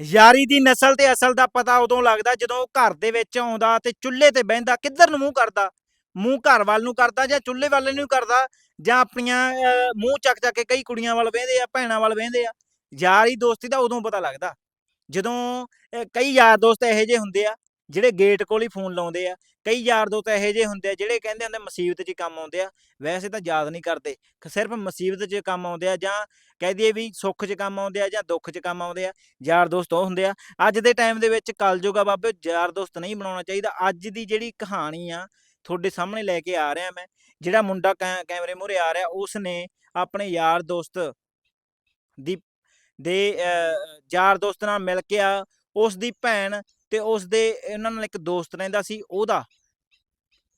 ਯਾਰੀ ਦੀ ਨਸਲ ਤੇ ਅਸਲ ਦਾ ਪਤਾ ਉਦੋਂ ਲੱਗਦਾ ਜਦੋਂ ਉਹ ਘਰ ਦੇ ਵਿੱਚ ਆਉਂਦਾ ਤੇ ਚੁੱਲ੍ਹੇ ਤੇ ਬਹਿੰਦਾ ਕਿੱਧਰ ਨੂੰ ਮੂੰਹ ਕਰਦਾ? ਮੂੰਹ ਘਰ ਵੱਲ ਨੂੰ ਕਰਦਾ ਜਾਂ ਚੁੱਲ੍ਹੇ ਵੱਲ ਨੂੰ ਕਰਦਾ? ਜਾਂ ਆਪਣੀਆਂ ਅਹ, ਮੂੰਹ ਚੱਕ ਚੱਕ ਕੇ ਕਈ ਕੁੜੀਆਂ ਵੱਲ ਵੇਂਦੇ ਆ ਭੈਣਾਂ ਵੱਲ ਵੇਂਦੇ ਆ? ਯਾਰੀ ਦੋਸਤੀ ਦਾ ਉਦੋਂ ਪਤਾ ਲੱਗਦਾ। ਜਦੋਂ ਕਈ ਯਾਰ ਦੋਸਤ ਇਹੋ ਜਿਹੇ ਹੁੰਦੇ ਆ ਜਿਹੜੇ ਗੇਟ ਕੋਲ ਹੀ ਫੋਨ ਲਾਉਂਦੇ ਆ ਕਈ ਯਾਰ ਦੋਸਤ ਇਹੋ ਜਿਹੇ ਹੁੰਦੇ ਆ ਜਿਹੜੇ ਕਹਿੰਦੇ ਹੁੰਦੇ ਮੁਸੀਬਤ 'ਚ ਕੰਮ ਆਉਂਦੇ ਆ ਵੈਸੇ ਤਾਂ ਯਾਦ ਨਹੀਂ ਕਰਦੇ ਸਿਰਫ ਮੁਸੀਬਤ 'ਚ ਕੰਮ ਆਉਂਦੇ ਆ ਜਾਂ ਕਹਿ ਦਈਏ ਵੀ ਸੁੱਖ 'ਚ ਕੰਮ ਆਉਂਦੇ ਆ ਜਾਂ ਦੁੱਖ 'ਚ ਕੰਮ ਆਉਂਦੇ ਆ ਯਾਰ ਦੋਸਤ ਉਹ ਹੁੰਦੇ ਆ ਅੱਜ ਦੇ ਟਾਈਮ ਦੇ ਵਿੱਚ ਕਲਯੁਗ ਬਾਬੇ ਯਾਰ ਦੋਸਤ ਨਹੀਂ ਬਣਾਉਣਾ ਚਾਹੀਦਾ ਅੱਜ ਦੀ ਜਿਹੜੀ ਕਹਾਣੀ ਆ ਤੁਹਾਡੇ ਸਾਹਮਣੇ ਲੈ ਕੇ ਆ ਰਿਹਾ ਮੈਂ ਜਿਹੜਾ ਮੁੰਡਾ ਕੈ- ਕੈਮਰੇ ਮੂਹਰੇ ਆ ਰਿਹਾ ਉਸ ਨੇ ਆਪਣੇ ਯਾਰ ਦੋਸਤ ਦੀ ਦੇ ਅਹ, ਯਾਰ ਦੋਸਤ ਨਾਲ ਮਿਲ ਕੇ ਆ ਉਸ ਦੀ ਭੈਣ ਤੇ ਉਸ ਦੇ ਇਹਨਾਂ ਨਾਲ ਇੱਕ ਦੋਸਤ ਰਹਿੰਦਾ ਸੀ, ਉਹਦਾ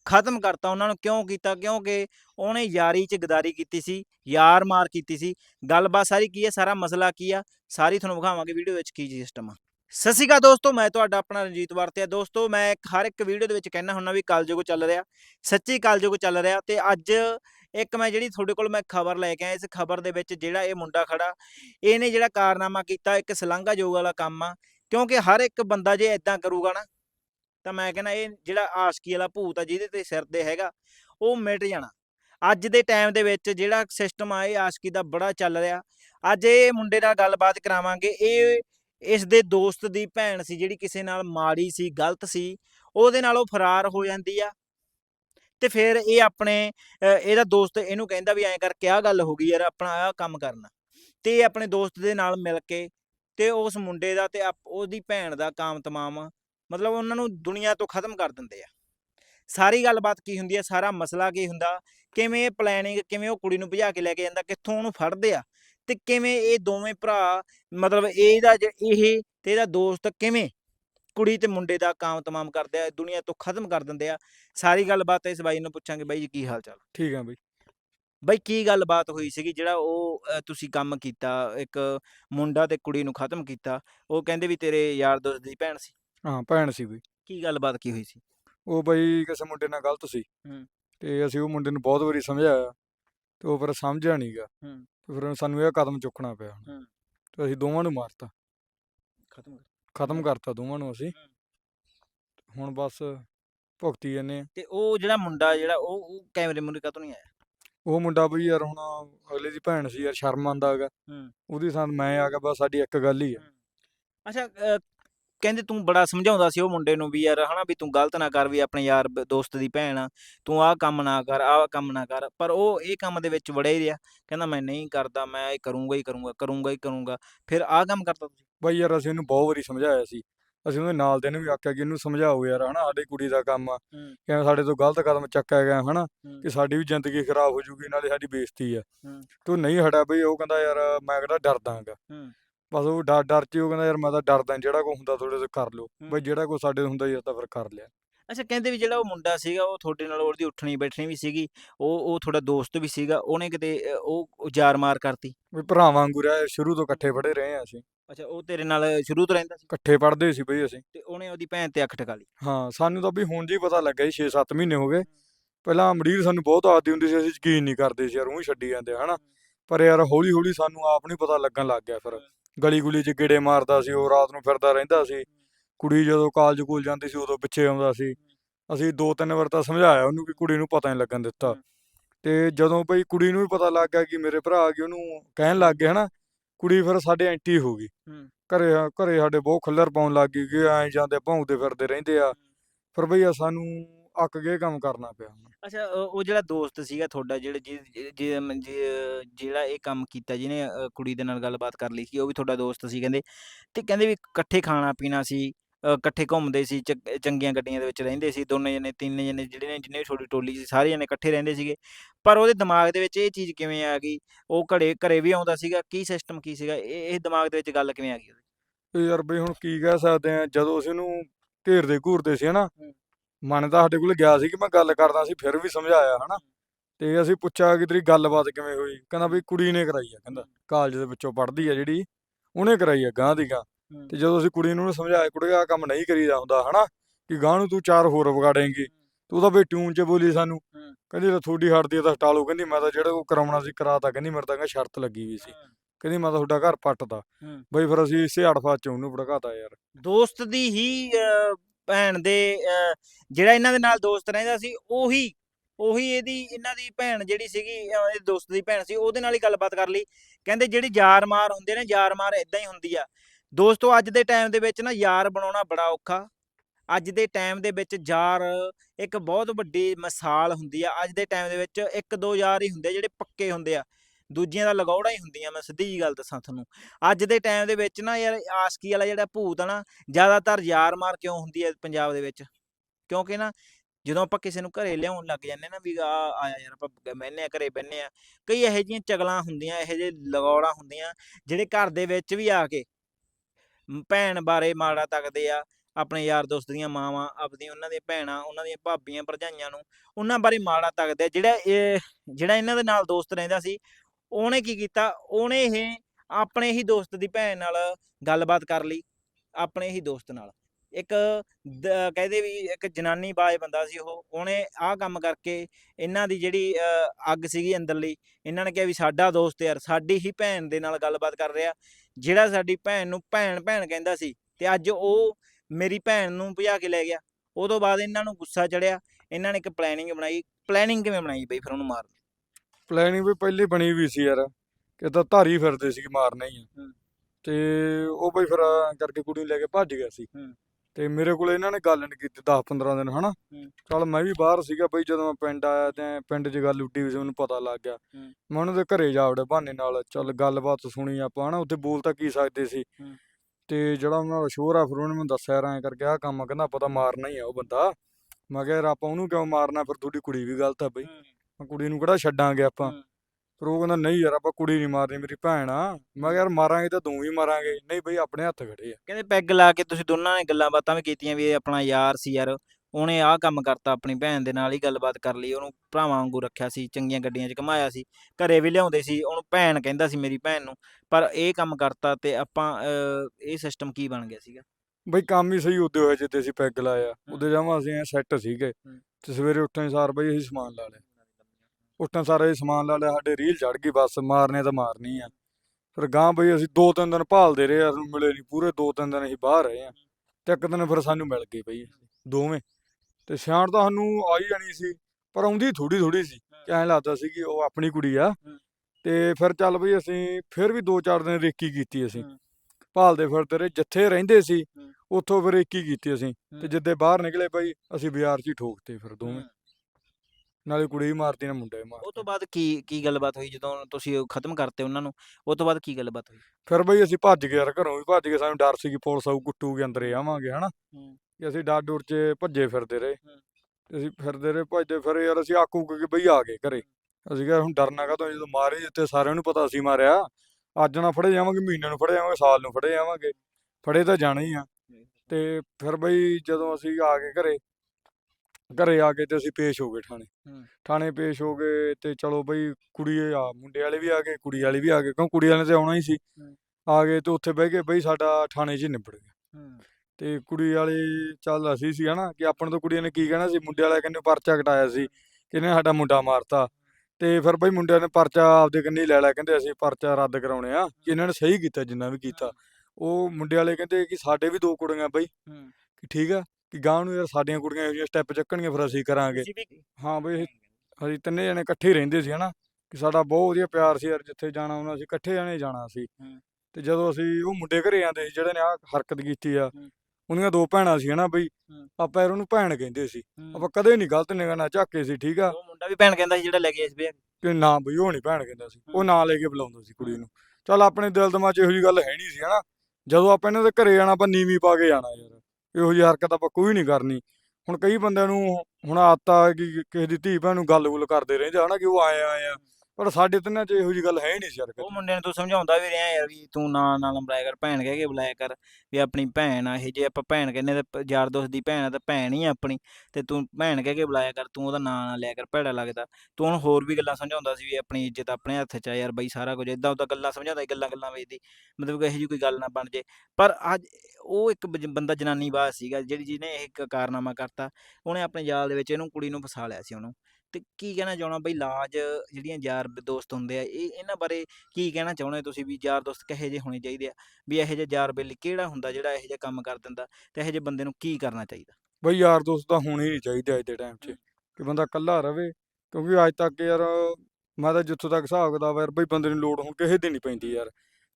ਖਤਮ ਕਰਤਾ ਉਹਨਾਂ ਨੂੰ, ਕਿਉਂ ਕੀਤਾ? ਕਿਉਂਕਿ ਉਹਨੇ ਯਾਰੀ 'ਚ ਗਦਾਰੀ ਕੀਤੀ ਸੀ, ਯਾਰ ਮਾਰ ਕੀਤੀ ਸੀ। ਗੱਲਬਾਤ ਸਾਰੀ ਕੀ ਹੈ? ਸਾਰਾ ਮਸਲਾ ਕੀ ਆ? ਸਾਰੀ ਤੁਹਾਨੂੰ ਵਿਖਾਵਾਂਗੇ ਵੀਡੀਓ ਵਿੱਚ ਕੀ ਸਿਸਟਮ ਆ। ਸਤਿ ਸ਼੍ਰੀ ਅਕਾਲ ਦੋਸਤੋ, ਮੈਂ ਤੁਹਾਡਾ ਆਪਣਾ ਰਣਜੀਤ ਵਰਤਿਆ। ਦੋਸਤੋ, ਮੈਂ ਇੱਕ- ਹਰ ਇੱਕ ਵੀਡੀਓ ਦੇ ਵਿੱਚ ਕਹਿਣਾ ਹੁੰਦਾ ਵੀ ਕਲਯੁਗ ਚੱਲ ਰਿਹਾ, ਸੱਚੀ ਕਲਯੁਗ ਚੱਲ ਰਿਹਾ ਤੇ ਅੱਜ ਇੱਕ ਮੈਂ ਜਿਹੜੀ ਤੁਹਾਡੇ ਕੋਲ ਮੈਂ ਖਬਰ ਲੈ ਕੇ ਆਇਆ, ਇਸ ਖਬਰ ਦੇ ਵਿੱਚ ਜਿਹੜਾ ਇਹ ਮੁੰਡਾ ਖੜਾ, ਇਹਨੇ ਜਿਹੜਾ ਕਾਰਨਾਮਾ ਕੀਤਾ, ਇੱਕ ਸਲਾਂਘਾ ਯੋਗ ਵਾਲਾ ਕੰਮ ਆ ਕਿਉਂਕਿ ਹਰ ਇੱਕ ਬੰਦਾ ਜੇ ਇਦਾਂ ਕਰੂਗਾ ਨਾ, ਤਾਂ ਮੈਂ ਕਹਿੰਦਾ ਇਹ ਜਿਹੜਾ ਆਸ਼ਕੀ ਵਾਲਾ ਭੂਤ ਆ ਜਿਹਦੇ ਤੇ ਸਿਰ ਤੇ ਹੈਗਾ, ਉਹ ਮਿਟ ਜਾਣਾ। ਅੱਜ ਦੇ ਟਾਈਮ ਦੇ ਵਿੱਚ ਜਿਹੜਾ ਸਿਸਟਮ ਆ, ਇਹ ਆਸ਼ਕੀ ਦਾ ਬੜਾ ਚੱਲ ਰਿਹਾ। ਅੱਜ ਇਹ ਮੁੰਡੇ ਨਾਲ ਗੱਲਬਾਤ ਕਰਾਵਾਂਗੇ। ਇਹ ਇਸ ਦੇ ਦੋਸਤ ਦੀ ਭੈਣ ਸੀ, ਜਿਹੜੀ ਕਿਸੇ ਨਾਲ ਮਾੜੀ ਸੀ, ਗਲਤ ਸੀ, ਉਹਦੇ ਨਾਲ ਉਹ ਫਰਾਰ ਹੋ ਜਾਂਦੀ ਆ। ਤੇ ਫਿਰ ਇਹ ਆਪਣੇ ਇਹਦਾ ਦੋਸਤ ਇਹਨੂੰ ਕਹਿੰਦਾ ਵੀ ਐਂ ਕਰਕੇ ਆਹ ਗੱਲ ਹੋ ਗਈ ਯਾਰ, ਆਪਣਾ ਆਹ ਕੰਮ ਕਰਨਾ। ਤੇ ਇਹ ਆਪਣੇ ਦੋਸਤ ਦੇ ਨਾਲ ਮਿਲ ਕੇ ਤੇ ਉਸ ਮੁੰਡੇ ਦਾ ਤੇ ਉਹਦੀ ਭੈਣ ਦਾ ਕਾਮ ਤਮਾਮ, ਮਤਲਬ ਉਹਨਾਂ ਨੂੰ ਦੁਨੀਆ ਤੋਂ ਖਤਮ ਕਰ ਦਿੰਦੇ ਆ। ਸਾਰੀ ਗੱਲਬਾਤ ਕੀ ਹੁੰਦੀ ਹੈ ਸਾਰਾ ਮਸਲਾ ਕੀ ਹੁੰਦਾ? ਕਿਵੇਂ ਇਹ ਪਲੈਨਿੰਗ ਕਿਵੇਂ ਉਹ ਕੁੜੀ ਨੂੰ ਭਜਾ ਕੇ ਲੈ ਕੇ ਜਾਂਦਾ? ਕਿੱਥੋਂ ਉਹਨੂੰ ਫੜਦੇ ਆ? ਤੇ ਕਿਵੇਂ ਇਹ ਦੋਵੇਂ ਭਰਾ, ਮਤਲਬ ਇਹਦਾ ਇਹ, ਤੇ ਇਹਦਾ ਦੋਸਤ ਕਿਵੇਂ ਕੁੜੀ ਤੇ ਮੁੰਡੇ ਦਾ ਕਾਮ ਤਮਾਮ ਕਰਦੇ ਆ, ਦੁਨੀਆ ਤੋਂ ਖਤਮ ਕਰ ਦਿੰਦੇ ਆ? ਸਾਰੀ ਗੱਲਬਾਤ ਇਸ ਬਾਈ ਨੂੰ ਪੁੱਛਾਂਗੇ ਬਾਈ ਜੀ, ਕੀ ਹਾਲ ਚਾਲ? ਠੀਕ ਆ ਬਾਈ। ਬਾਈ ਕੀ ਗੱਲਬਾਤ ਹੋਈ ਸੀਗੀ? ਜਿਹੜਾ ਉਹ ਅ, ਤੁਸੀਂ ਕੰਮ ਕੀਤਾ ਇੱਕ ਮੁੰਡਾ ਤੇ ਕੁੜੀ ਨੂੰ ਖਤਮ ਕੀਤਾ ਉਹ ਕਹਿੰਦੇ ਵੀ ਤੇਰੇ ਯਾਰ ਦੋਸਤ ਦੀ ਭੈਣ ਸੀ। ਹਾਂ ਭੈਣ ਸੀ ਬਈ ਕੀ ਗੱਲਬਾਤ ਕੀ ਹੋਈ ਸੀ? ਉਹ ਬਈ ਕਿਸੇ ਮੁੰਡੇ ਨਾਲ ਗਲਤ ਸੀ ਹੂੰ। ਤੇ ਅਸੀਂ ਉਹ ਮੁੰਡੇ ਨੂੰ ਬਹੁਤ ਵਾਰੀ ਸਮਝਾਇਆ ਤੇ ਉਹ ਪਰ ਸਮਝਿਆ ਨਹੀਂਗਾ ਹੂੰ। ਤੇ ਫਿਰ ਸਾਨੂੰ ਇਹ ਕਦਮ ਚੁੱਕਣਾ ਪਿਆ ਹੂੰ। ਤੇ ਅਸੀਂ ਦੋਵਾਂ ਨੂੰ ਮਾਰਤਾ। ਖਤਮ ਖਤਮ। ਕਰਤਾ ਦੋਵਾਂ ਨੂੰ ਅਸੀਂ। ਹੁਣ ਬਸ ਭੁਗਤੀ ਜੰਨੇ ਆ ਤੇ ਉਹ ਜਿਹੜਾ ਮੁੰਡਾ ਜਿਹੜਾ ਉਹ ਉਹ ਕੈਮਰੇ ਮੁੰਡੇ ਕਾਤੋਂ ਨਹੀਂ ਆਇਆ? ਉਹ ਮੁੰਡਾ ਬਈ ਯਾਰ ਹੁਣ ਅਗਲੇ ਦੀ ਭੈਣ ਸੀ ਯਾਰ ਸ਼ਰਮ ਆਂਦਾ ਹੈਗਾ। ਹੂੰ। ਉਹਦੀ ਮੈਂ ਆ ਗਿਆ ਬਸ ਸਾਡੀ ਇੱਕ ਗੱਲ ਹੀ ਆ। ਅੱਛਾ ਕਹਿੰਦੇ ਤੂੰ ਬੜਾ ਸਮਝਾਉਂਦਾ ਸੀ ਉਹ ਮੁੰਡੇ ਨੂੰ ਵੀ ਯਾਰ ਹਨਾ ਵੀ ਤੂੰ ਗਲਤ ਨਾ ਕਰ ਵੀ ਆਪਣੇ ਯਾਰ ਬ- ਦੋਸਤ ਦੀ ਭੈਣ ਆ। ਤੂੰ ਆਹ ਕੰਮ ਨਾ ਕਰ ਆਹ ਕੰਮ ਨਾ ਕਰ। ਪਰ ਉਹ ਇਹ ਕੰਮ ਦੇ ਵਿੱਚ ਵੜਿਆ ਹੀ ਰਿਹਾ ਕਹਿੰਦਾ ਮੈਂ ਨਹੀਂ ਕਰਦਾ ਮੈਂ ਇਹ ਕਰੂੰਗਾ ਹੀ ਕਰੂੰਗਾ ਕਰੂੰਗਾ ਹੀ ਕਰੂੰਗਾ। ਫਿਰ ਆਹ ਕੰਮ ਕਰਤਾ ਤੁਸੀਂ? ਬਈ ਯਾਰ ਅਸੀਂ ਉਹਨੂੰ ਬਹੁਤ ਵਾਰੀ ਸਮਝਾਇਆ ਸੀ। ਅਸੀਂ ਉਹਦੇ ਨਾਲ ਦੇ ਨੂੰ ਵੀ ਆਖਿਆ ਕਿ ਇਹਨੂੰ ਸਮਝਾਓ ਯਾਰ ਹਨਾ ਸਾਡੀ ਕੁੜੀ ਦਾ ਕੰਮ ਆ ਹੂੰ। ਕਿਵੇਂ ਸਾਡੇ ਤੋਂ ਗਲਤ ਕਦਮ ਚੱਕਿਆ ਗਿਆ ਹਨਾ। ਕਿ ਸਾਡੀ ਵੀ ਜ਼ਿੰਦਗੀ ਖਰਾਬ ਹੋ ਜੂਗੀ ਨਾਲੇ ਸਾਡੀ ਬੇਇੱਜ਼ਤੀ ਆ ਹੂੰ। ਤੂੰ ਨਹੀਂ ਹਟਿਆ ਬਈ ਉਹ ਕਹਿੰਦਾ ਯਾਰ ਮੈਂ ਕਿਹੜਾ ਡਰਦਾਗਾ ਹੂੰ। ਬਸ ਉਹ ਡਰ ਡਰ ਚ ਹੀ ਉਹ ਕਹਿੰਦਾ ਯਾਰ ਮੈਂ ਤਾਂ ਡਰਦਾ ਨੀ, ਜਿਹੜਾ ਕੋ ਹੁੰਦਾ ਤੁਹਾਡੇ ਤੋਂ ਕਰ ਲਓ ਹੂੰ। ਬਈ ਜਿਹੜਾ ਕੋ ਸਾਡੇ ਤੋਂ ਹੁੰਦਾ ਆ ਤਾਂ ਫਿਰ ਕਰ ਲਿਆ ਅੱਛਾ ਕਹਿੰਦੇ ਵੀ ਜਿਹੜਾ ਉਹ ਮੁੰਡਾ ਸੀਗਾ ਉਹ ਤੁਹਾਡੇ ਨਾਲ ਉਹਦੀ ਉੱਠਣੀ ਬੈਠਣੀ ਵੀ ਸੀਗੀ ਉਹ ਉਹ ਤੁਹਾਡਾ ਦੋਸਤ ਵੀ ਸੀਗਾ ਉਹਨੇ ਕਿਤੇ ਅ, ਉਹ ਉਹ ਜਾਰ ਮਾਰ ਕਰਤੀ? ਵੀ ਭਰਾਵਾਂ ਵਾਂਗੂ ਰਿਹਾ ਸ਼ੁਰੂ ਤੋਂ ਇਕੱਠੇ ਪੜ੍ਹੇ ਰਹੇ ਆ ਅਸੀਂ। ਅੱਛਾ ਉਹ ਤੇਰੇ ਨਾਲ ਸ਼ੁਰੂ ਤੋਂ ਰਹਿੰਦਾ ਸੀ? ਇਕੱਠੇ ਪੜ੍ਹਦੇ ਸੀ ਬਈ ਅਸੀਂ। ਤੇ ਉਹਨੇ ਉਹਦੀ ਭੈਣ ਤੇ ਅੱਖ ਟਕਾ ਲਈ? ਹਾਂ ਸਾਨੂੰ ਤਾਂ ਵੀ ਹੁਣ ਜੀ ਪਤਾ ਲੱਗਾ ਜੀ 6-7 ਮਹੀਨੇ ਹੋ ਗਏ। ਪਹਿਲਾਂ ਮੜੀਰ ਸਾਨੂੰ ਬਹੁਤ ਆਦੀ ਹੁੰਦੀ ਸੀ ਅਸੀਂ ਯਕੀਨ ਨਹੀਂ ਕਰਦੇ ਸੀ ਯਾਰ ਉਹ ਹੀ ਛੱਡੀ ਜਾਂਦੇ ਹਨਾ? ਪਰ ਯਾਰ ਹੌਲੀ ਹੌਲੀ ਸਾਨੂੰ ਆਪ ਨਹੀਂ ਪਤਾ ਲੱਗਣ ਲੱਗ ਗਿਆ ਫਿਰ। ਗਲੀ ਗੁਲੀ 'ਚ ਗੇੜੇ ਮਾਰਦਾ ਸੀ ਉਹ ਰਾਤ ਨੂੰ ਫਿਰਦਾ ਰਹਿੰਦਾ ਸੀ। ਕੁੜੀ ਜਦੋਂ ਕਾਲਜ ਕੋਲ ਜਾਂਦੀ ਸੀ ਉਦੋਂ ਪਿੱਛੇ ਆਉਂਦਾ ਸੀ। ਅਸੀਂ ਦੋ ਤਿੰਨ ਵਾਰ ਤਾਂ ਸਮਝਾਇਆ ਉਹਨੂੰ ਕਿ ਕੁੜੀ ਨੂੰ ਪਤਾ ਨਹੀਂ ਲੱਗਣ ਦਿੱਤਾ। ਤੇ ਜਦੋਂ ਬਈ ਕੁੜੀ ਨੂੰ ਵੀ ਪਤਾ ਲੱਗ ਗਿਆ ਕਿ ਮੇਰੇ ਭਰਾ ਆ ਗਏ ਉਹਨੂੰ ਕਹਿਣ ਲੱਗ ਗਏ ਹਨਾ ਕੁੜੀ ਫਿਰ ਸਾਡੇ ਐਂਟੀ ਹੋ ਗਈ। ਘਰੇ ਘਰੇ ਸਾਡੇ ਬਹੁਤ ਖੱਲਰ ਪਾਉਣ ਲੱਗ ਗਈ ਕਿ ਐਂ ਜਾਂਦੇ ਭੌਂਕਦੇ ਫਿਰਦੇ ਰਹਿੰਦੇ ਆ। ਫਿਰ ਆ ਸਾਨੂੰ ਅੱਕ ਕੇ ਕੰਮ ਕਰਨਾ ਪਿਆ। ਅੱਛਾ ਉਹ ਜਿਹੜਾ ਦੋਸਤ ਸੀਗਾ ਤੁਹਾਡਾ ਜਿਹੜਾ ਜਿਹੜਾ ਇਹ ਕੰਮ ਕੀਤਾ ਜਿਹਨੇ ਕੁੜੀ ਦੇ ਨਾਲ ਗੱਲਬਾਤ ਕਰ ਲਈ ਸੀ ਉਹ ਵੀ ਤੁਹਾਡਾ ਦੋਸਤ ਸੀ ਕਹਿੰਦੇ। ਤੇ ਕਹਿੰਦੇ ਵੀ ਇਕੱਠੇ ਖਾਣਾ ਪੀਣਾ ਸੀ ਅ, ਇਕੱਠੇ ਘੁੰਮਦੇ ਸੀ ਚੰ- ਚੰਗੀਆਂ ਗੱਡੀਆਂ ਦੇ ਵਿੱਚ ਰਹਿੰਦੇ ਸੀ ਦੋਨੇ ਜਣੇ ਤਿੰਨ ਜਣੇ ਜਿਹੜੇ ਨੇ ਜਿੰਨੇ ਵੀ ਛੋਟੀ ਟੋਲੀ ਸੀ ਸਾਰੇ ਜਣੇ ਇਕੱਠੇ ਰਹਿੰਦੇ ਸੀਗੇ। ਪਰ ਉਹਦੇ ਦਿਮਾਗ ਦੇ ਵਿੱਚ ਇਹ ਚੀਜ਼ ਕਿਵੇਂ ਆ ਗਈ? ਉਹ ਘਰੇ ਘਰੇ ਵੀ ਆਉਂਦਾ ਸੀਗਾ ਕੀ ਸਿਸਟਮ ਕੀ ਸੀਗਾ? ਇਹ ਇਹ ਦਿਮਾਗ ਦੇ ਵਿੱਚ ਗੱਲ ਕਿਵੇਂ ਆ ਗਈ ਉਹਦੇ? ਤੇ ਯਾਰ ਬਈ ਹੁਣ ਕੀ ਕਹਿ ਸਕਦੇ ਆ ਜਦੋਂ ਅਸੀਂ ਉਹਨੂੰ ਘੇਰਦੇ ਘੂਰਦੇ ਸੀ ਹਨਾ? ਹੂੰ। ਮਨ ਤਾਂ ਸਾਡੇ ਕੋਲ ਗਿਆ ਸੀ ਕਿ ਮੈਂ ਗੱਲ ਕਰਦਾ ਸੀ ਫਿਰ ਵੀ ਸਮਝਾਇਆ ਹਨਾ? ਤੇ ਅਸੀਂ ਪੁੱਛਿਆ ਕਿ ਤੇਰੀ ਗੱਲਬਾਤ ਕਿਵੇਂ ਹੋਈ? ਕਹਿੰਦਾ ਬਈ ਕੁੜੀ ਨੇ ਕਰਾਈ ਆ ਕਹਿੰਦਾ ਕਾਲਜ ਦੇ ਵਿੱਚੋਂ ਪੜ੍ਹਦੀ ਆ ਜਿਹੜੀ ਉਹਨੇ ਕਰਾਈ ਆ ਗਾਂ ਦੀ ਗਾਂ ਤੇ ਜਦੋਂ ਅਸੀਂ ਕੁੜੀ ਨੂੰ ਸਮਝਾਇਆ ਕੁੜੀ ਆ ਕੰਮ ਨਹੀਂ ਕਰੀਦਾ ਹੁੰਦਾ ਹਨਾ? ਕਿ ਗਾਂ ਨੂੰ ਤੂੰ ਚਾਰ ਹੋਰ ਵਿਗਾੜੇਂਗੀ। ਤੂੰ ਤਾਂ ਬਈ ਟਿਊਨ 'ਚ ਬੋਲੀ ਸਾਨੂੰ। ਕਹਿੰਦੀ ਤਾਂ ਥੋੜੀ ਹਟਦੀ ਤਾਂ ਹਟਾ ਲਓ। ਕਹਿੰਦੀ ਮੈਂ ਤਾਂ ਜਿਹੜਾ ਕੋ ਕਰਾਉਣਾ ਸੀ ਕਰਾਤਾ। ਕਹਿੰਦੀ ਮੇਰੇ ਤਾਂ ਸ਼ਰਤ ਲੱਗੀ ਵੀ ਸੀ। ਕਹਿੰਦੀ ਮੈਂ ਤਾਂ ਤੁਹਾਡਾ ਘਰ ਪੱਟਦਾ। ਬਈ ਫਿਰ ਅਸੀਂ ਇਸੇ ਅੜਫਾ ਚ ਉਹਨੂੰ ਭੜਕਾਤਾ ਯਾਰ। ਦੋਸਤ ਦੀ ਹੀ ਭੈਣ ਦੇ ਜਿਹੜਾ ਇਹਨਾਂ ਦੇ ਨਾਲ ਦੋਸਤ ਰਹਿੰਦਾ ਸੀ ਉਹੀ ਉਹੀ ਇਹਦੀ ਇਹਨਾਂ ਦੀ ਭੈਣ ਜਿਹੜੀ ਸੀਗੀ ਇਹ ਦੋਸਤ ਦੀ ਭੈਣ ਸੀ ਉਹਦੇ ਨਾਲ ਹੀ ਗੱਲਬਾਤ ਕਰ ਲਈ। ਕਹਿੰਦੇ ਜਿਹੜੀ ਯਾਰ ਮਾਰ ਹੁੰਦੇ ਨੇ ਯਾਰ ਮਾਰ ਇਦਾਂ ਹੀ ਹੁੰਦੀ ਆ। ਦੋਸਤੋ, ਅੱਜ ਦੇ ਟਾਈਮ ਦੇ ਵਿੱਚ ਨਾ ਯਾਰ ਬਣਾਉਣਾ ਬੜਾ ਔਖਾ। ਅੱਜ ਦੇ ਟਾਈਮ ਦੇ ਵਿੱਚ ਯਾਰ ਇੱਕ ਬਹੁਤ ਵੱਡੀ ਮਿਸਾਲ ਹੁੰਦੀ ਆ। ਅੱਜ ਦੇ ਟਾਈਮ ਦੇ ਵਿੱਚ ਇੱਕ ਦੋ ਯਾਰ ਹੀ ਹੁੰਦੇ ਆ ਜਿਹੜੇ ਪੱਕੇ ਹੁੰਦੇ ਆ। ਦੂਜੀਆਂ ਦਾ ਲਗੌੜਾ ਹੀ ਹੁੰਦੀਆਂ ਮੈਂ ਸਿੱਧੀ ਜੀ ਗੱਲ ਦੱਸਾਂ ਤੁਹਾਨੂੰ। ਅੱਜ ਦੇ ਟਾਈਮ ਦੇ ਵਿੱਚ ਨਾ ਯਾਰ ਆਸਕੀ ਵਾਲਾ ਜਿਹੜਾ ਭੂਤ ਆ ਨਾ, ਜ਼ਿਆਦਾਤਰ ਯਾਰ ਮਾਰ ਕਿਉਂ ਹੁੰਦੀ ਹੈ ਪੰਜਾਬ ਦੇ ਵਿੱਚ? ਕਿਉਂਕਿ ਨਾ ਜਦੋਂ ਆਪਾਂ ਕਿਸੇ ਨੂੰ ਘਰੇ ਲਿਆਉਣ ਲੱਗ ਜਾਂਦੇ ਨਾ ਵੀ ਆ ਆਇਆ ਯਾਰ ਆਪਾਂ ਬਹਿੰਨੇ ਆ, ਘਰੇ ਬਹਿੰਨੇ ਆ, ਕਈ ਇਹੋ ਜਿਹੀਆਂ ਚਗਲਾਂ ਹੁੰਦੀਆਂ, ਇਹੋ ਜਿਹੇ ਲਗੌੜਾਂ ਹੁੰਦੀਆਂ, ਜਿਹੜੇ ਘਰ ਦੇ ਵਿੱਚ ਵੀ ਆ ਕੇ ਭੈਣ ਬਾਰੇ ਮਾੜਾ ਤੱਕਦੇ ਆ ਆਪਣੇ ਯਾਰ ਦੋਸਤ ਦੀਆਂ ਮਾਵਾਂ ਆਪਦੀਆਂ ਉਹਨਾਂ ਦੀਆਂ ਭੈਣਾਂ ਉਹਨਾਂ ਦੀਆਂ ਭਾਬੀਆਂ ਭਰਜਾਈਆਂ ਨੂੰ ਉਹਨਾਂ ਬਾਰੇ ਮਾੜਾ ਤੱਕਦੇ ਆ। ਜਿਹੜਾ ਇਹ ਜਿਹੜਾ ਇਹਨਾਂ ਦੇ ਨਾਲ ਦੋਸਤ ਰਹਿੰਦਾ ਸੀ ਉਹਨੇ ਕੀ ਕੀਤਾ? ਉਹਨੇ ਇਹ ਆਪਣੇ ਹੀ ਦੋਸਤ ਦੀ ਭੈਣ ਨਾਲ ਗੱਲਬਾਤ ਕਰ ਲਈ ਆਪਣੇ ਹੀ ਦੋਸਤ ਨਾਲ। ਇੱਕ ਦ- ਕਹਿੰਦੇ ਵੀ ਇੱਕ ਜਨਾਨੀ ਬਾਜ ਬੰਦਾ ਸੀ ਉਹ ਉਹਨੇ ਆਹ ਕੰਮ ਕਰਕੇ ਇਹਨਾਂ ਦੀ ਜਿਹੜੀ ਅਹ, ਅੱਗ ਸੀਗੀ ਅੰਦਰਲੀ ਇਹਨਾਂ ਨੇ ਕਿਹਾ ਵੀ ਸਾਡਾ ਦੋਸਤ ਯਾਰ ਸਾਡੀ ਹੀ ਭੈਣ ਦੇ ਨਾਲ ਗੱਲਬਾਤ ਕਰ ਰਿਹਾ। ਜਿਹੜਾ ਸਾਡੀ ਭੈਣ ਨੂੰ ਭੈਣ ਭੈਣ ਕਹਿੰਦਾ ਸੀ ਤੇ ਅੱਜ ਉਹ ਮੇਰੀ ਭੈਣ ਨੂੰ ਭਜਾ ਕੇ ਲੈ ਗਿਆ ਉਹ ਤੋਂ ਬਾਅਦ ਇਹਨਾਂ ਨੂੰ ਗੁੱਸਾ ਚੜਿਆ ਇਹਨਾਂ ਨੇ ਇੱਕ ਪਲੈਨਿੰਗ ਬਣਾਈ ਪਲੈਨਿੰਗ ਕਿਵੇਂ ਬਣਾਈ ਬਈ ਫਿਰ ਉਹਨੂੰ ਮਾਰਨ ਦੀ? ਪਲੈਨਿੰਗ ਵੀ ਪਹਿਲੀ ਬਣੀ ਵੀ ਸੀ ਯਾਰ ਕਿ ਤਾਂ ਧਾਰੀ ਫਿਰਦੇ ਸੀ ਮਾਰਨਾ ਹੀ ਆ। ਤੇ ਉਹ ਬਈ ਫਿਰ ਕਰਕੇ ਕੁੜੀ ਨੂੰ ਲੈ ਕੇ ਭੱਜ ਗਿਆ ਸੀ। ਤੇ ਮੇਰੇ ਕੋਲ ਇਹਨਾਂ ਨੇ ਗੱਲ ਨਹੀਂ ਕੀਤੀ 10 15 ਦਿਨ ਹਨਾ ਹੂੰ। ਚਲ ਮੈਂ ਵੀ ਬਾਹਰ ਸੀਗਾ ਬਈ ਜਦੋਂ ਮੈਂ ਪਿੰਡ ਆਇਆ ਤੇ ਪਿੰਡ 'ਚ ਗੱਲ ਉੱਡੀ ਵੀ ਸੀ ਮੈਨੂੰ ਪਤਾ ਲੱਗ ਗਿਆ ਹੂੰ। ਮੈਂ ਉਹਨਾਂ ਦੇ ਘਰੇ ਜਾ ਵੜਿਆ ਬਹਾਨੇ ਨਾਲ ਚੱਲ ਗੱਲਬਾਤ ਸੁਣੀ ਆਪਾਂ ਹਨਾ ਉੱਥੇ ਬੋਲ ਤਾਂ ਕੀ ਸਕਦੇ ਸੀ ਹੂੰ। ਤੇ ਜਿਹੜਾ ਉਹਨਾਂ ਦਾ ਸ਼ੋਰ ਆ ਫਿਰ ਉਹਨੇ ਮੈਨੂੰ ਦੱਸਿਆ ਰਾਂ ਕਰਕੇ ਆਹ ਕੰਮ ਕਹਿੰਦਾ ਪਤਾ ਮਾਰਨਾ ਹੀ ਆ ਉਹ ਬੰਦਾ ਮੈਂ ਕਿਹਾ ਯਾਰ ਆਪਾਂ ਉਹਨੂੰ ਕਿਉਂ ਮਾਰਨਾ ਫਿਰ ਤੁਹਾਡੀ ਕੁੜੀ ਵੀ ਗਲਤ ਆ ਬਈ ਮੈਂ ਕੁੜੀ ਨੂੰ ਕਿਹੜਾ ਛੱਡਾਂਗੇ ਆਪਾਂ ਹੂੰ। ਪਰ ਉਹ ਕਹਿੰਦਾ ਨਹੀਂ ਯਾਰ ਆਪਾਂ ਕੁੜੀ ਨਹੀਂ ਮਾਰਨੀ ਮੇਰੀ ਭੈਣ ਆ। ਮੈਂ ਕਿਹਾ ਯਾਰ ਮਾਰਾਂਗੇ ਤਾਂ ਤੂੰ ਵੀ ਮਾਰਾਂਗੇ। ਨਹੀਂ ਬਈ ਆਪਣੇ ਹੱਥ ਖੜੇ ਆ। ਕਹਿੰਦੇ ਪੈਗ ਲਾ ਕੇ ਤੁਸੀਂ ਦੋਨਾਂ ਨੇ ਗੱਲਾਂ ਬਾਤਾਂ ਵੀ ਕੀਤੀਆਂ ਵੀ ਇਹ ਆਪਣਾ ਯਾਰ ਸੀ ਯਾਰ ਉਹਨੇ ਆਹ ਕੰਮ ਕਰਤਾ ਆਪਣੀ ਭੈਣ ਦੇ ਨਾਲ ਹੀ ਗੱਲਬਾਤ ਕਰ ਲਈ ਉਹਨੂੰ ਭਰਾਵਾਂ ਵਾਂਗੂ ਰੱਖਿਆ ਸੀ ਚੰਗੀਆਂ ਗੱਡੀਆਂ 'ਚ ਘਮਾਇਆ ਸੀ ਘਰੇ ਵੀ ਲਿਆਉਂਦੇ ਸੀ ਉਹਨੂੰ ਭੈਣ ਕਹਿੰਦਾ ਸੀ ਮੇਰੀ ਭੈਣ ਨੂੰ ਪਰ ਇਹ ਕੰਮ ਕਰਤਾ ਤੇ ਆਪਾਂ ਅਹ, ਇਹ ਸਿਸਟਮ ਕੀ ਬਣ ਗਿਆ ਸੀਗਾ? ਬਈ ਕੰਮ ਹੀ ਸਹੀ ਉਦੇ ਹੋਏ ਜਿੱਦੇ ਅਸੀਂ ਪੈਗ ਲਾਇਆ ਉਦੇ ਜਾਵਾਂ ਅਸੀਂ ਐ ਸੈੱਟ ਸੀਗੇ। ਤੇ ਸਵੇਰੇ ਉੱਠਣ ਸਾਰ ਬਈ ਅਸੀਂ ਸਮਾਨ ਲਾ ਲਿਆ। ਉੱਠਣ ਸਾਰਾ ਅਸੀਂ ਸਮਾਨ ਲਾ ਲਿਆ, ਸਾਡੇ ਰੀਲ ਚੜ ਗਈ, ਬਸ ਮਾਰਨੇ ਤਾਂ ਮਾਰਨੀ ਆ। ਫਿਰ ਗਾਂ ਬਈ ਅਸੀਂ ਦੋ ਤਿੰਨ ਦਿਨ ਭਾਲਦੇ ਰਹੇ ਸਾਨੂੰ ਮਿਲੇ ਨਹੀਂ ਪੂਰੇ, ਦੋ ਤਿੰਨ ਦਿਨ ਅਸੀਂ ਬਾਹਰ ਰਹੇ ਆ। ਤੇ ਇੱਕ ਦਿਨ ਫਿਰ ਸਾਨੂੰ ਮਿਲ ਗਏ ਬਈ ਦੋਵੇਂ। ਤੇ ਸਿਆਣ ਤਾਂ ਸਾਨੂੰ ਆਈ ਜਾਣੀ ਸੀ, ਪਰ ਆਉਂਦੀ ਥੋੜੀ ਥੋੜੀ ਸੀ, ਕਿ ਐਂ ਲੱਗਦਾ ਸੀ ਕਿ ਉਹ ਆਪਣੀ ਕੁੜੀ ਆ। ਤੇ ਫਿਰ ਚੱਲ ਬਈ ਅਸੀਂ ਫਿਰ ਵੀ ਦੋ ਚਾਰ ਦਿਨ ਰੇਕੀ ਕੀਤੀ ਅਸੀਂ। ਭਾਲਦੇ ਫਿਰਦੇ ਰਹੇ, ਜਿੱਥੇ ਰਹਿੰਦੇ ਸੀ, ਉੱਥੋਂ ਫਿਰ ਰੇਕੀ ਕੀਤੀ ਅਸੀਂ। ਤੇ ਹੂੰ। ਜਿੱਦੇ ਬਾਹਰ ਨਿਕਲੇ ਬਈ, ਅਸੀਂ ਬਾਜ਼ਾਰ 'ਚ ਹੀ ਠੋਕਤੇ ਫਿਰ ਦੋਵੇਂ। ਨਾਲੇ ਕੁੜੀ ਵੀ ਮਾਰਤੀ ਨਾ ਮੁੰਡੇ ਵੀ ਉਹ ਤੋਂ ਬਾਅਦ ਕੀ ਕੀ ਗੱਲਬਾਤ ਹੋਈ ਜਦੋਂ ਤੁਸੀਂ ਉਹ ਖਤਮ ਕਰਤੇ ਉਹਨਾਂ ਨੂੰ? ਉਹ ਤੋਂ ਬਾਅਦ ਕੀ ਗੱਲਬਾਤ ਹੋਈ? ਫਿਰ ਬਈ ਅਸੀਂ ਭੱਜ ਗਏ ਯਾਰ ਘਰੋਂ ਵੀ ਭੱਜ ਗਏ ਸਾਨੂੰ ਡਰ ਸੀ ਕਿ ਪੁਲਿਸ ਆਊ ਕੁੱਟੂਗੇ ਅੰਦਰੇ ਆਵਾਂਗੇ ਹਨਾ? ਹੂੰ। ਤੇ ਅਸੀਂ ਡਰ ਡੁਰ 'ਚ ਭੱਜੇ ਫਿਰਦੇ ਰਹੇ। ਤੇ ਅਸੀਂ ਫਿਰਦੇ ਰਹੇ ਭੱਜਦੇ ਫਿਰ ਯਾਰ ਅਸੀਂ ਆਕੂ ਕੇ ਬਈ ਆ ਗਏ ਘਰੇ। ਅਸੀਂ ਕਿਹਾ ਹੁਣ ਡਰਨਾ ਕਾ ਜਦੋਂ ਮਾਰੇ ਜਿੱਤੇ ਸਾਰਿਆਂ ਨੂੰ ਪਤਾ ਅਸੀਂ ਮਾਰਿਆ ਅੱਜ ਨਾ ਫੜੇ ਜਾਵਾਂਗੇ ਮਹੀਨੇ ਨੂੰ ਫੜੇ ਜਾਵਾਂਗੇ ਸਾਲ ਨੂੰ ਫੜੇ ਜਾਵਾਂਗੇ। ਫੜੇ ਤਾਂ ਜਾਣਾ ਹੀ ਆ। ਤੇ ਫਿਰ ਬਈ ਜਦੋਂ ਅਸੀਂ ਆ ਗਏ ਘਰੇ ਘਰੇ ਆ ਕੇ ਤੇ ਅਸੀਂ ਪੇਸ਼ ਹੋ ਗਏ ਥਾਣੇ। ਹੂੰ। ਥਾਣੇ ਪੇਸ਼ ਹੋ ਗਏ ਤੇ ਚਲੋ ਬਈ ਕੁੜੀ ਆ ਮੁੰਡੇ ਵਾਲੇ ਵੀ ਆ ਗਏ ਕੁੜੀ ਵਾਲੇ ਵੀ ਆ ਗਏ ਕਿਉਂ ਕੁੜੀ ਵਾਲੇ ਤੇ ਆਉਣਾ ਹੀ ਸੀ। ਹੂੰ। ਆ ਗਏ ਤੇ ਉੱਥੇ ਬਹਿ ਕੇ ਬਈ ਸਾਡਾ ਥਾਣੇ 'ਚ ਹੀ ਨਿਬੜ ਗਿਆ। ਹੂੰ। ਤੇ ਕੁੜੀ ਵਾਲੇ ਚੱਲ ਅਸੀਂ ਸੀ ਹਨਾ ਕਿ ਆਪਾਂ ਨੂੰ ਤਾਂ ਕੁੜੀਆਂ ਨੇ ਕੀ ਕਹਿਣਾ ਸੀ ਮੁੰਡੇ ਵਾਲੇ ਕਹਿੰਦੇ ਪਰਚਾ ਕਟਾਇਆ ਸੀ ਕਿ ਇਹਨੇ ਸਾਡਾ ਮੁੰਡਾ ਮਾਰਤਾ। ਤੇ ਫਿਰ ਬਈ ਮੁੰਡਿਆਂ ਨੇ ਪਰਚਾ ਆਪਦੇ ਕੰਨੀ ਲੈ ਲਿਆ ਕਹਿੰਦੇ ਅਸੀਂ ਪਰਚਾ ਰੱਦ ਕਰਾਉਣੇ ਆ ਕਿ ਇਹਨਾਂ ਨੇ ਸਹੀ ਕੀਤਾ ਜਿੰਨਾ ਵੀ ਕੀਤਾ। ਉਹ ਮੁੰਡੇ ਵਾਲੇ ਕਹਿੰਦੇ ਕਿ ਸਾਡੇ ਵੀ ਦੋ ਕੁੜੀਆਂ ਬਈ ਹੂੰ। ਕਿ ਠੀਕ ਆ? ਕਿ ਗਾਂ ਨੂੰ ਯਾਰ ਸਾਡੀਆਂ ਕੁੜੀਆਂ ਇਹੋ ਜਿਹੀਆਂ ਸਟੈਪ ਚੱਕਣਗੀਆਂ ਫਿਰ ਅਸੀਂ ਕਰਾਂਗੇ। ਤੁਸੀਂ ਵੀ ਹਾਂ ਬਈ ਅਸੀਂ- ਤਿੰਨੇ ਜਣੇ ਇਕੱਠੇ ਹੀ ਰਹਿੰਦੇ ਸੀ ਹਨਾ? ਕਿ ਸਾਡਾ ਬਹੁਤ ਵਧੀਆ ਪਿਆਰ ਸੀ ਯਾਰ ਜਿੱਥੇ ਜਾਣਾ ਉਹਨਾਂ ਅਸੀਂ ਇਕੱਠੇ ਜਾਣੇ ਜਾਣਾ ਸੀ। ਹੂੰ। ਤੇ ਜਦੋਂ ਅਸੀਂ ਉਹ ਮੁੰਡੇ ਘਰੇ ਆਂਦੇ ਸੀ ਜਿਹੜੇ ਨੇ ਆ ਹਰਕਤ ਕੀਤੀ ਆ ਹੂੰ। ਉਹਦੀਆਂ ਦੋ ਭੈਣਾਂ ਸੀ ਹਨਾ ਬਈ? ਹੂੰ। ਆਪਾਂ ਯਾਰ ਉਹਨੂੰ ਭੈਣ ਕਹਿੰਦੇ ਸੀ। ਆਪਾਂ ਕਦੇ ਨਹੀਂ ਗਲਤ ਨਿਗਾਹ ਨਾਲ ਝਾਕੇ ਸੀ ਠੀਕ ਆ? ਉਹ ਮੁੰਡਾ ਵੀ ਭੈਣ ਕਹਿੰਦਾ ਸੀ ਜਿਹੜਾ ਲੈ ਕੇ ਇਸ ਬੇ ਕਿ ਨਾ ਬਈ ਉਹ ਨਹੀਂ ਭੈਣ ਕਹਿੰਦਾ ਸੀ। ਉਹ। ਨਾਂ ਲੈ ਕੇ ਬੁਲਾਉਂਦਾ ਸੀ ਕੁੜੀ ਨੂੰ। ਚੱਲ ਆਪਣੇ ਦਿਲ ਦਿਮਾਗ 'ਚ ਇਹੋ ਜਿਹੀ ਗੱਲ ਹੈ ਨਹੀਂ ਸੀ ਹਨਾ? ਜਦੋਂ ਆਪਾਂ ਇਹਨਾਂ ਦੇ ਘਰੇ ਜਾਣਾ ਆਪਾਂ ਨੀਵੀਂ ਪਾ ਕੇ ਜਾਣਾ ਯਾਰ। ਇਹੋ ਜਿਹੀ ਹਰਕਤ ਆਪਾਂ ਕੋਈ ਨਹੀਂ ਕਰਨੀ। ਹੁਣ ਕਈ ਬੰਦਿਆਂ ਨੂੰ ਹੁਣ ਆਦਤ ਆ ਕਿ ਕਿਸੇ ਦੀ ਧੀ ਭੈਣ ਨੂੰ ਗੱਲ-ਗੁੱਲ ਕਰਦੇ ਰਹਿੰਦੇ ਹਨਾ, ਕਿ ਉਹ ਆਏ ਆਏ ਆ। ਪਰ ਸਾਡੇ ਤਿੰਨਾਂ 'ਚ ਇਹੋ ਜਿਹੀ ਗੱਲ ਹੈ ਹੀ ਨਹੀਂ ਸੀ ਯਾਰ ਉਹ ਕਦੇ। ਮੁੰਡੇ ਨੂੰ ਤੂੰ ਸਮਝਾਉਂਦਾ ਵੀ ਰਿਹਾ ਯਾਰ ਵੀ ਤੂੰ ਨਾਂ ਨਾਲ ਬੁਲਾਇਆ ਕਰ ਭੈਣ ਕਹਿ ਕੇ ਬੁਲਾਇਆ ਕਰ ਵੀ ਆਪਣੀ ਭੈਣ ਆ ਇਹ ਜੇ ਆਪਾਂ ਭੈਣ ਕਹਿੰਦੇ ਤਾਂ ਪ- ਯਾਰ ਦੋਸਤ ਦੀ ਭੈਣ ਆ ਤਾਂ ਭੈਣ ਹੀ ਆ ਆਪਣੀ ਤੇ ਤੂੰ ਭੈਣ ਕਹਿ ਕੇ ਬੁਲਾਇਆ ਕਰ ਤੂੰ ਉਹਦਾ ਨਾਂ ਨਾ ਲਿਆ ਕਰ ਭੈੜਾ ਲੱਗਦਾ। ਤੂੰ ਹੁਣ ਹੋਰ ਵੀ ਗੱਲਾਂ ਸਮਝਾਉਂਦਾ ਸੀ ਵੀ ਆਪਣੀ ਇੱਜ਼ਤ ਆਪਣੇ ਹੱਥ 'ਚ ਆ ਯਾਰ ਬਈ ਸਾਰਾ ਕੁਝ ਇਦਾਂ ਉਦਾਂ ਗੱਲਾਂ ਸਮਝਾਉਂਦਾ ਸੀ, ਗੱਲਾਂ ਗੱਲਾਂ ਵੇਚਦੀ ਮਤਲਬ ਕਿ ਇਹੋ ਜਿਹੀ ਕੋਈ ਗੱਲ ਨਾ ਬਣ ਜੇ। ਪਰ ਅੱਜ ਉਹ ਇੱਕ ਬਜ- ਬੰਦਾ ਜਨਾਨੀ ਸੀਗਾ ਜਿਹੜੀ ਜਿਹਨੇ ਇਹ ਕ- ਕਾਰਨਾਮਾ ਕਰਤਾ ਉਹਨੇ ਆਪਣੇ ਜਾਲ ਦੇ ਵਿੱਚ ਇਹਨੂੰ ਕੁੜੀ ਨੂੰ ਫਸਾ ਲਿਆ ਸੀ ਉਹਨੂੰ। ਤੇ ਕੀ ਕਹਿਣਾ ਚਾਹਣਾ ਬਈ ਲਾਜ ਜਿਹੜੀਆਂ ਯਾਰ ਬ- ਦੋਸਤ ਹੁੰਦੇ ਆ ਇਹ ਇਹਨਾਂ ਬਾਰੇ ਕੀ ਕਹਿਣਾ ਚਾਹੁੰਦੇ ਤੁਸੀਂ ਵੀ ਯਾਰ ਦੋਸਤ ਕਿਹੋ ਜਿਹੇ ਹੋਣੇ ਚਾਹੀਦੇ ਆ ਵੀ ਇਹੋ ਜਿਹੇ ਯਾਰ ਬੇਲੀ ਕਿਹੜਾ ਹੁੰਦਾ ਜਿਹੜਾ ਇਹੋ ਜਿਹਾ ਕੰਮ ਕਰ ਦਿੰਦਾ ਤੇ ਇਹੋ ਜਿਹੇ ਬੰਦੇ ਨੂੰ ਕੀ ਕਰਨਾ ਚਾਹੀਦਾ ਬਈ ਯਾਰ ਦੋਸਤ ਤਾਂ ਹੋਣੇ ਹੀ ਚਾਹੀਦੇ ਅੱਜ ਦੇ ਟਾਈਮ 'ਚ। ਕਿ ਬੰਦਾ ਇਕੱਲਾ ਰਵੇ ਕਿਉਂਕਿ ਅੱਜ ਤੱਕ ਯਾਰ ਮੈਂ ਤਾਂ ਜਿੱਥੋਂ ਤੱਕ ਹਿਸਾਬ ਕਿਤਾਬ ਯਾਰ ਬਈ ਬੰਦੇ ਨੂੰ ਲੋੜ ਹੁਣ ਕਿਸੇ ਦੀ ਨਹੀਂ ਪੈਂਦੀ ਯਾਰ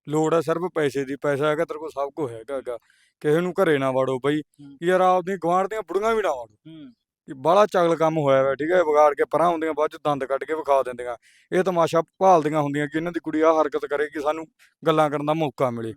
ਲੋੜ ਆ ਸਿਰਫ ਪੈਸੇ ਦੀ ਪੈਸਾ ਹੈਗਾ ਤੇਰੇ ਕੋਲ ਸਭ ਕੁਝ ਹੈਗਾ ਗਾ ਕਿਸੇ ਨੂੰ ਘਰੇ ਨਾ ਵਾੜੋ ਬਈ। ਯਾਰ ਆਪਦੀ ਗਵਾਂਢ ਦੀਆਂ ਬੁੜੀਆਂ ਵੀ ਨਾ ਵਾੜੋ ਹੂੰ ਕਿ ਬਾਹਲਾ ਚਗਲ ਕੰਮ ਹੋਇਆ ਵਾ ਠੀਕ ਹੈ ਵਿਗਾੜ ਕੇ ਪਰਾਂ ਹੁੰਦੀਆਂ ਬਾਅਦ ਚ ਦੰਦ ਕੱਢ ਕੇ ਵਿਖਾ ਦਿੰਦੀਆਂ। ਇਹ ਤਮਾਸ਼ਾ ਭਾਲਦੀਆਂ ਹੁੰਦੀਆਂ ਕਿ ਇਹਨਾਂ ਦੀ ਕੁੜੀ ਆ ਹਰਕਤ ਕਰੇ ਕਿ ਸਾਨੂੰ ਗੱਲਾਂ ਕਰਨ ਦਾ ਮੌਕਾ ਮਿਲੇ।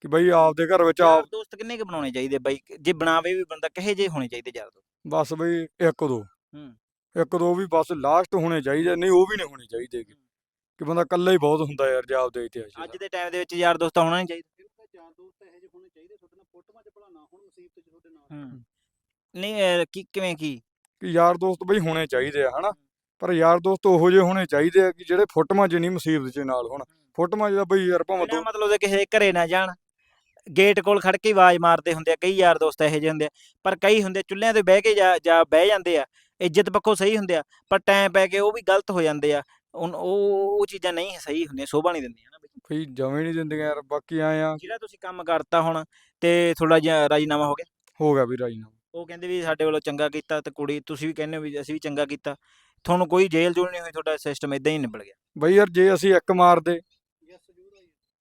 ਕਿ ਬਈ ਆਪਦੇ ਘਰ ਵਿੱਚ ਆਪ ਦੋਸਤ ਕਿੰਨੇ ਕੁ ਬਣਾਉਣੇ ਚਾਹੀਦੇ? ਬਈ ਜੇ ਬਣਾਵੇ ਵੀ ਬੰਦਾ ਕਿਹੋ ਜਿਹੇ ਹੋਣੇ ਚਾਹੀਦੇ ਯਾਰ ਦੋਸਤ? ਬਸ ਬਈ ਇੱਕ ਦੋ। ਹੂੰ। ਇੱਕ ਦੋ ਵੀ ਬਸ ਲਾਸਟ ਹੋਣੇ ਚਾਹੀਦੇ ਨਹੀਂ ਉਹ ਵੀ ਨਹੀਂ ਹੋਣੇ ਚਾਹੀਦੇ। ਕਿ ਬੰਦਾ ਇਕੱਲਾ ਹੀ ਬਹੁਤ ਹੁੰਦਾ ਯਾਰ ਜੇ ਆਪਦੇ ਇਤਿਹਾਸ ਅੱਜ ਦੇ ਟਾਈਮ ਦੇ ਵਿੱਚ ਯਾਰ ਦੋਸਤ ਹੋਣਾ ਨਹੀਂ ਚਾਹੀਦਾ। ਯਾਰ ਦੋਸਤ ਇਹੋ ਜਿਹੇ ਹੋਣੇ ਚਾਹੀਦੇ ਤੁਹਾਡੇ ਨਾਲ ਫੋਟੋਆਂ 'ਚ ਭਲਾ ਨਾ ਹੁਣ ਮੁਸੀਬਤ 'ਚ ਤੁਹਾਡੇ ਨਾਲ। ਹੂੰ। ਨਹੀਂ ਕੀ ਕਿਵੇਂ ਕੀ? ਕਿ ਯਾਰ ਦੋਸਤ ਬਈ ਹੋਣੇ ਚਾਹੀਦੇ ਆ ਹਨਾ? ਪਰ ਯਾਰ ਦੋਸਤ ਉਹੋ ਜਿਹੇ ਹੋਣੇ ਚਾਹੀਦੇ ਆ ਕਿ ਜਿਹੜੇ ਫੋਟੋਆਂ ਨਹੀਂ ਮੁਸੀਬਤ 'ਚ ਨਾਲ ਹੋਣ। ਫੋਟੋਆਂ ਤਾਂ ਬਈ ਯਾਰ ਭਾਵੇਂ ਦੋ ਮਤਲਬ ਦੇ ਕਿਸੇ ਦੇ ਘਰੇ ਨਾ ਜਾਣ ਗੇਟ ਕੋਲ ਖੜ ਕੇ ਆਵਾਜ਼ ਮਾਰਦੇ ਹੁੰਦੇ ਆ ਕਈ ਯਾਰ ਦੋਸਤ ਇਹੋ ਜਿਹੇ ਹੁੰਦੇ ਆ ਪਰ ਕਈ ਹੁੰਦੇ ਚੁੱਲ੍ਹਿਆਂ ਤੇ ਬਹਿ ਕੇ ਜਾ ਜਾ ਬਹਿ ਜਾਂਦੇ ਆ ਇੱਜ਼ਤ ਪੱਖੋਂ ਸਹੀ ਹੁੰਦੇ ਆ ਪਰ ਟਾਈਮ ਪੈ ਕੇ ਉਹ ਵੀ ਗਲਤ ਹੋ ਜਾਂਦੇ ਆ ਉਹ ਉਹ ਚੀਜ਼ਾਂ ਨਹੀਂ ਸਹੀ ਹੁੰਦੀਆਂ ਸੋਭਾ ਨਹੀਂ ਦਿੰਦੀਆਂ ਨਾ ਬਈ। ਬਈ ਜਵੇਂ ਨਹੀਂ ਦਿੰਦੀਆਂ ਯਾਰ ਬਾਕੀ ਆਏ ਆ ਜਿਹੜਾ ਤੁਸੀਂ ਕੰਮ ਕਰਤਾ ਹੁਣ ਤੇ ਥੋੜਾ ਜਿਹਾ ਰਾਜੀਨਾਮਾ ਹੋ ਗਿਆ? ਹੋ ਗਿਆ ਵੀ ਰਾਜੀਨਾਮਾ। ਉਹ ਕਹਿੰਦੇ ਵੀ ਸਾਡੇ ਵੱਲੋਂ ਚੰਗਾ ਕੀਤਾ ਤੇ ਕੁੜੀ ਤੁਸੀਂ ਵੀ ਕਹਿੰਦੇ ਹੋ ਵੀ ਅਸੀਂ ਵੀ ਚੰਗਾ ਕੀਤਾ। ਤੁਹਾਨੂੰ ਕੋਈ ਜੇਲ੍ਹ ਜੂਲ ਨਹੀਂ ਹੋਈ ਤੁਹਾਡਾ ਸਿਸਟਮ ਇਦਾਂ ਹੀ ਨਿਬੜ ਗਿਆ। ਬਈ ਯਾਰ ਜੇ ਅਸੀਂ ਇੱਕ ਮਾਰਦੇ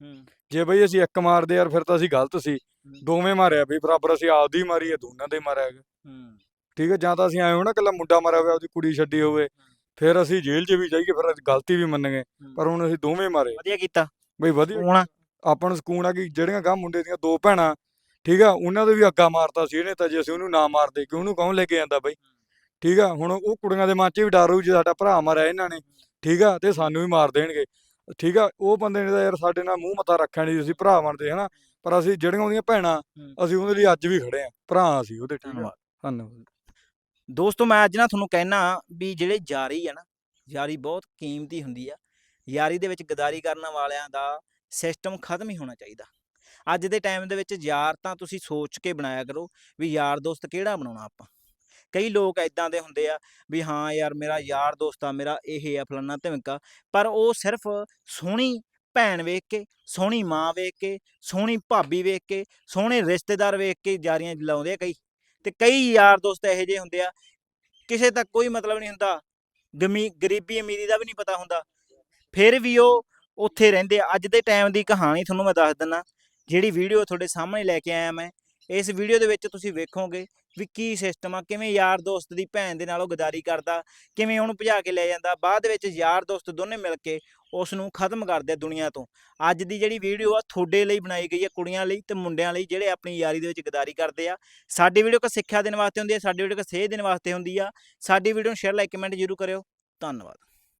ਹੂੰ। ਜੇ ਬਈ ਅਸੀਂ ਇੱਕ ਮਾਰਦੇ ਯਾਰ ਫਿਰ ਤਾਂ ਅਸੀਂ ਗਲਤ ਸੀ। ਦੋਵੇਂ ਮਾਰਿਆ ਬਈ ਬਰਾਬਰ ਅਸੀਂ ਆਪਦੀ ਮਾਰੀ ਹੈ ਦੋਨਾਂ ਦੇ ਮਾਰਿਆ ਹੈਗਾ। ਹੂੰ। ਠੀਕ ਹੈ ਜਾਂ ਤਾਂ ਅਸੀਂ ਆਏ ਹੋ ਨਾ ਕੱਲਾ ਮੁੰਡਾ ਮਾਰਿਆ ਹੋਇਆ ਉਹਦੀ ਕੁੜੀ ਛੱਡੀ ਹੋਵੇ। ਫਿਰ ਅਸੀਂ ਜੇਲ੍ਹ 'ਚ ਵੀ ਜਾਈਏ ਫਿਰ ਅਸੀਂ ਗਲਤੀ ਵੀ ਮੰਨਾਂਗੇ ਪਰ ਹੁਣ ਅਸੀਂ ਦੋਵੇਂ ਮਾਰੇ। ਵਧੀਆ ਕੀਤਾ। ਬਈ ਵਧੀਆ ਹੁਣ ਆਪਾਂ ਨੂੰ ਸਕੂਨ ਆ ਕਿ ਜਿਹੜੀਆਂ ਗਾਂ ਮੁੰਡੇ ਦੀਆਂ ਦੋ ਭੈਣਾਂ ਠੀਕ ਆ ਉਹਨਾਂ ਦੇ ਵੀ ਅੱਗਾ ਮਾਰਤਾ ਸੀ ਇਹਨੇ ਤਾਂ ਜੇ ਅਸੀਂ ਉਹਨੂੰ ਨਾ ਮਾਰਦੇ ਕਿ ਉਹਨੂੰ ਕੌਣ ਲੈ ਕੇ ਜਾਂਦਾ ਬਈ? ਠੀਕ ਆ ਹੁਣ ਉਹ ਕੁੜੀਆਂ ਦੇ ਮਨ 'ਚ ਵੀ ਡਰ ਹੋਊ ਜੇ ਸਾਡਾ ਭਰਾ ਮਾਰਿਆ ਇਹਨਾਂ ਨੇ ਠੀਕ ਆ ਤੇ ਸਾਨੂੰ ਵੀ ਮਾਰ ਦੇਣਗੇ। ਠੀਕ ਆ ਉਹ ਬੰਦੇ ਨੇ ਤਾਂ ਯਾਰ ਸਾਡੇ ਨਾਲ ਮੂੰਹ ਮੱਥਾ ਰੱਖਿਆ ਨਹੀਂ ਅਸੀਂ ਭਰਾ ਬਣਦੇ ਹਨਾ? ਪਰ ਅਸੀਂ ਜਿਹੜੀਆਂ ਉਹਦੀਆਂ ਭੈਣਾਂ। ਅਸੀਂ ਉਹਦੇ ਲਈ ਅੱਜ ਵੀ ਖੜੇ ਆ ਭਰਾ ਅਸੀਂ ਉਹਦੇ ਧੰਨਵਾਦ। ਧੰਨਵਾਦ। ਦੋਸਤੋ ਮੈਂ ਅੱਜ ਨਾ ਤੁਹਾਨੂੰ ਕਹਿਣਾ ਵੀ ਜਿਹੜੇ ਯਾਰੀ ਆ ਨਾ ਯਾਰੀ ਬਹੁਤ ਕੀਮਤੀ ਹੁੰਦੀ ਆ ਯਾਰੀ ਦੇ ਵਿੱਚ ਗਦਾਰੀ ਕਰਨ ਵਾਲਿਆਂ ਦਾ ਸਿਸਟਮ ਖਤਮ ਹੀ ਹੋਣਾ ਚਾਹੀਦਾ। ਅੱਜ ਦੇ ਟਾਈਮ ਦੇ ਵਿੱਚ ਯਾਰ ਤਾਂ ਤੁਸੀਂ ਸੋਚ ਕੇ ਬਣਾਇਆ ਕਰੋ ਵੀ ਯਾਰ ਦੋਸਤ ਕਿਹੜਾ ਬਣਾਉਣਾ ਆਪਾਂ। ਕਈ ਲੋਕ ਐਦਾਂ ਦੇ ਹੁੰਦੇ ਆ ਵੀ ਹਾਂ ਯਾਰ ਮੇਰਾ ਯਾਰ ਦੋਸਤ ਆ, ਮੇਰਾ ਇਹ ਆ, ਫਲਾਨਾ ਧਮਕਾ, ਪਰ ਉਹ ਸਿਰਫ ਸੋਹਣੀ ਭੈਣ ਵੇਖ ਕੇ, ਸੋਹਣੀ ਮਾਂ ਵੇਖ ਕੇ, ਸੋਹਣੀ ਭਾਬੀ ਵੇਖ ਕੇ, ਸੋਹਣੇ ਰਿਸ਼ਤੇਦਾਰ ਵੇਖ ਕੇ ਯਾਰੀਆਂ ਲਾਉਂਦੇ ਆ ਕਈ। ਤੇ ਕਈ ਯਾਰ ਦੋਸਤ ਇਹੋ ਜਿਹੇ ਹੁੰਦੇ ਆ, ਕਿਸੇ ਤੱਕ ਕੋਈ ਮਤਲਬ ਨਹੀਂ ਹੁੰਦਾ, ਗਮੀ, ਗਰੀਬੀ ਅਮੀਰੀ ਦਾ ਵੀ ਨਹੀਂ ਪਤਾ ਹੁੰਦਾ। ਫਿਰ ਵੀ ਉਹ ਉੱਥੇ ਰਹਿੰਦੇ ਆ। ਅੱਜ ਦੇ ਟਾਈਮ ਦੀ ਕਹਾਣੀ ਤੁਹਾਨੂੰ ਮੈਂ ਦੱਸ ਦਿੰਨਾ। ਜਿਹੜੀ ਵੀਡੀਓ ਤੁਹਾਡੇ ਸਾਹਮਣੇ ਲੈ ਕੇ ਆਇਆ ਮੈਂ, ਇਸ ਵੀਡੀਓ ਦੇ ਵਿੱਚ ਤੁਸੀਂ ਵੇਖੋਗੇ ਵੀ ਕੀ ਸਿਸਟਮ ਆ, ਕਿਵੇਂ ਯਾਰ ਦੋਸਤ ਦੀ ਭੈਣ ਦੇ ਨਾਲ ਉਹ ਗਦਾਰੀ ਕਰਦਾ, ਕਿਵੇਂ ਉਹਨੂੰ ਭਜਾ ਕੇ ਲੈ ਜਾਂਦਾ, ਬਾਅਦ ਵਿੱਚ ਯਾਰ ਦੋਸਤ ਦੋਨੇ ਮਿਲ ਕੇ ਉਸ ਨੂੰ ਖਤਮ ਕਰਦੇ ਆ ਦੁਨੀਆ ਤੋਂ। ਅੱਜ ਦੀ ਜਿਹੜੀ ਵੀਡੀਓ ਆ, ਤੁਹਾਡੇ ਲਈ ਬਣਾਈ ਗਈ ਹੈ ਕੁੜੀਆਂ ਲਈ ਤੇ ਮੁੰਡਿਆਂ ਲਈ ਜਿਹੜੇ ਆਪਣੀ ਯਾਰੀ ਦੇ ਵਿੱਚ ਗਦਾਰੀ ਕਰਦੇ ਆ। ਸਾਡੀ ਵੀਡੀਓ ਕੋ ਸਿੱਖਿਆ ਦੇਣ ਵਾਸਤੇ ਹੁੰਦੀ ਹੈ ਸਾਡੀ ਵੀਡੀਓ ਕੋ ਸੇਧ ਦੇਣ ਵਾਸਤੇ ਹੁੰਦੀ ਆ। ਸਾਡੀ ਵੀਡੀਓ ਨੂੰ ਸ਼ੇਅਰ ਲਾਈਕ ਕਮੈਂਟ ਜ਼ਰੂਰ ਕਰਿਓ। ਧੰਨਵਾਦ।